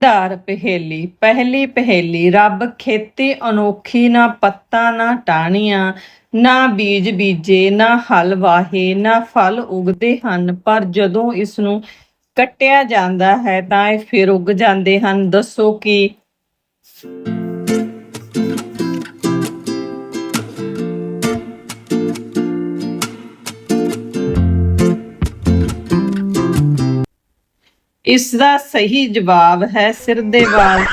ਧਾਰ ਪਹੇਲੀ, ਪਹਿਲੀ ਪਹੇਲੀ, ਰੱਬ ਖੇਤੀ ਅਨੋਖੀ, ਨਾ ਪੱਤਾ, ਨਾ ਟਾਹਣੀਆਂ ਨਾ ਬੀਜ ਬੀਜੇ, ਨਾ ਹਲ ਵਾਹੇ, ਨਾ ਫਲ ਉਗਦੇ ਹਨ, ਪਰ ਜਦੋਂ ਇਸ ਨੂੰ ਕੱਟਿਆ ਜਾਂਦਾ ਹੈ ਤਾਂ ਇਹ ਫਿਰ ਉੱਗ ਜਾਂਦੇ ਹਨ। ਦੱਸੋ ਕਿ ਇਸ ਦਾ ਸਹੀ ਜਵਾਬ ਹੈ ਸਿਰ ਦੇ ਵਾਲ।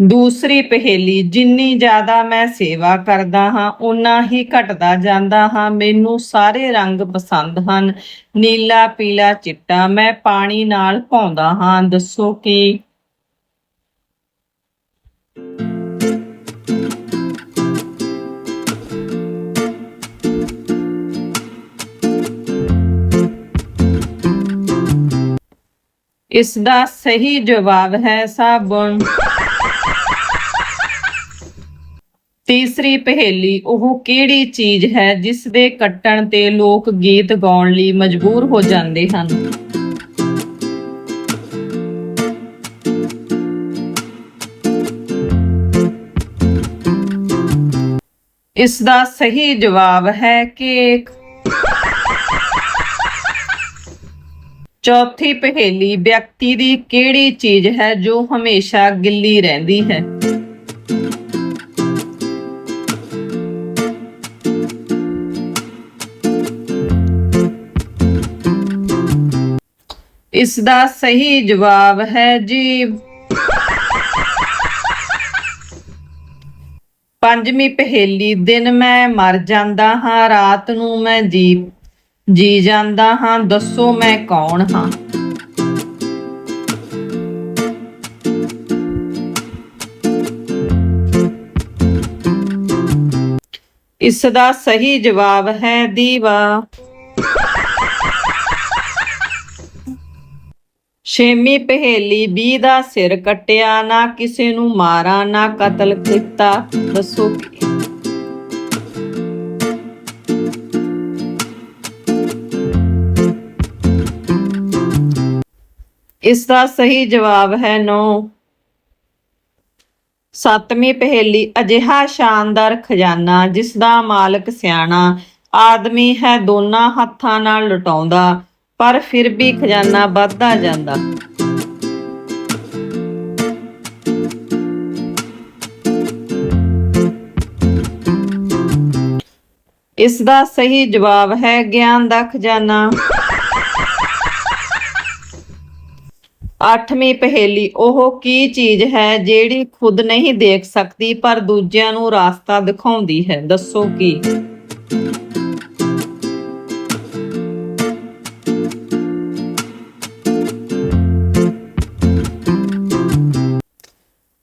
ਦੂਸਰੀ ਪਹੇਲੀ, ਜਿੰਨੀ ਜ਼ਿਆਦਾ ਮੈਂ ਸੇਵਾ ਕਰਦਾ ਹਾਂ ਉਨਾ ਹੀ ਘਟਦਾ ਜਾਂਦਾ ਹਾਂ। ਮੈਨੂੰ ਸਾਰੇ ਰੰਗ ਪਸੰਦ ਹਨ। ਨੀਲਾ, ਪੀਲਾ ਚਿੱਟਾ ਮੈਂ ਪਾਣੀ ਨਾਲ ਪਾਉਂਦਾ ਹਾਂ। ਦੱਸੋ ਕਿ ਇਸ ਦਾ ਸਹੀ ਜਵਾਬ ਹੈ ਸਾਬੁਣ। ਤੀਸਰੀ ਪਹੇਲੀ, ਉਹ ਕਿਹੜੀ ਚੀਜ਼ ਹੈ ਜਿਸ ਦੇ ਕੱਟਣ ਤੇ ਲੋਕ ਗੀਤ ਗਾਉਣ ਲਈ ਮਜਬੂਰ ਹੋ ਜਾਂਦੇ ਹਨ? ਇਸ ਦਾ ਸਹੀ ਜਵਾਬ ਹੈ ਕੇਕ। ਚੌਥੀ ਪਹੇਲੀ ਵਿਅਕਤੀ ਦੀ ਕਿਹੜੀ ਚੀਜ਼ ਹੈ ਜੋ ਹਮੇਸ਼ਾ ਗਿੱਲੀ ਰਹਿੰਦੀ ਹੈ? ਇਸ ਦਾ ਸਹੀ ਜਵਾਬ ਹੈ ਜੀ ਪੰਜਵੀਂ ਪਹੇਲੀ, ਦਿਨ ਮੈਂ ਮਰ ਜਾਂਦਾ ਹਾਂ, ਰਾਤ ਨੂੰ ਮੈਂ ਜੀ ਜੀ ਜਾਂਦਾ ਹਾਂ, ਦੱਸੋ ਮੈਂ ਕੌਣ ਹਾਂ? ਇਸ ਦਾ ਸਹੀ ਜਵਾਬ ਹੈ ਦੀਵਾ। ਛੇਵੀਂ ਪਹੇਲੀ 20 ਦਾ ਸਿਰ ਕੱਟਿਆ, ਨਾ ਕਿਸੇ ਨੂੰ ਮਾਰਾ, ਨਾ ਕਤਲ ਕੀਤਾ। ਦੱਸੋ ਕੀ? ਇਸ ਦਾ ਸਹੀ ਜਵਾਬ ਹੈ ਨੋ। ਸੱਤਵੀਂ ਪਹੇਲੀ, ਅਜਿਹਾ ਸ਼ਾਨਦਾਰ ਖਜ਼ਾਨਾ ਜਿਸ ਦਾ ਮਾਲਕ ਸਿਆਣਾ, ਆਦਮੀ ਹੈ ਦੋਨਾਂ ਹੱਥਾਂ ਨਾਲ ਲੁਟਾਉਂਦਾ, ਪਰ ਫਿਰ ਵੀ ਖਜ਼ਾਨਾ ਵੱਧਦਾ ਜਾਂਦਾ। ਇਸ ਦਾ ਸਹੀ ਜਵਾਬ ਹੈ ਗਿਆਨ ਦਾ ਖਜ਼ਾਨਾ। ਅੱਠਵੀਂ ਪਹੇਲੀ, ਉਹ ਕੀ ਚੀਜ਼ ਹੈ ਜਿਹੜੀ ਖੁਦ ਨਹੀਂ ਦੇਖ ਸਕਦੀ, ਪਰ ਦੂਜਿਆਂ ਨੂੰ ਰਾਸਤਾ ਦਿਖਾਉਂਦੀ ਹੈ? ਦੱਸੋ ਕੀ?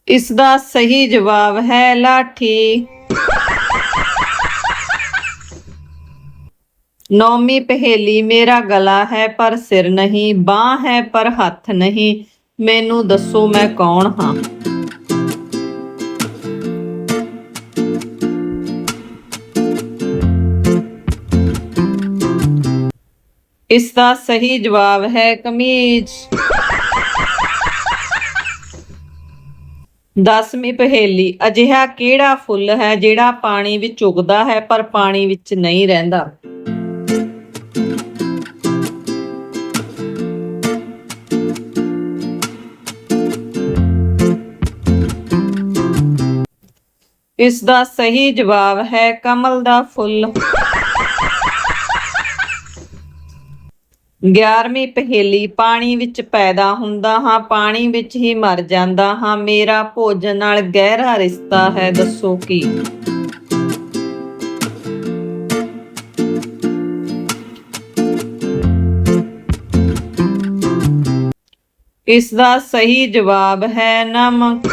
ਇਸ ਦਾ ਸਹੀ ਜਵਾਬ ਹੈ ਲਾਠੀ। ਨੌਵੀਂ ਪਹੇਲੀ, ਮੇਰਾ ਗਲਾ ਹੈ ਪਰ ਸਿਰ ਨਹੀਂ, ਬਾਹ ਹੈ ਪਰ ਹੱਥ ਨਹੀਂ, ਮੈਨੂੰ ਦੱਸੋ ਮੈਂ ਕੌਣ ਹਾਂ? ਇਸ ਦਾ ਸਹੀ ਜਵਾਬ ਹੈ ਕਮੀਜ਼। ਦਸਵੀਂ ਪਹੇਲੀ, ਅਜਿਹਾ ਕਿਹੜਾ ਫੁੱਲ ਹੈ ਜਿਹੜਾ ਪਾਣੀ ਵਿੱਚ ਉਗਦਾ ਹੈ ਪਰ ਪਾਣੀ ਵਿੱਚ ਨਹੀਂ ਰਹਿੰਦਾ? ਇਸ ਦਾ ਸਹੀ ਜਵਾਬ ਹੈ ਕਮਲ ਦਾ ਫੁੱਲ। 11ਵੀਂ ਪਹੇਲੀ, ਪਾਣੀ ਵਿੱਚ ਪੈਦਾ ਹੁੰਦਾ ਹਾਂ, ਪਾਣੀ ਵਿੱਚ ਹੀ ਮਰ ਜਾਂਦਾ ਹਾਂ। ਮੇਰਾ ਭੋਜਨ ਨਾਲ ਗਹਿਰਾ ਰਿਸ਼ਤਾ ਹੈ, ਦੱਸੋ ਕੀ? ਇਸ ਦਾ ਸਹੀ ਜਵਾਬ ਹੈ ਨਮਕ।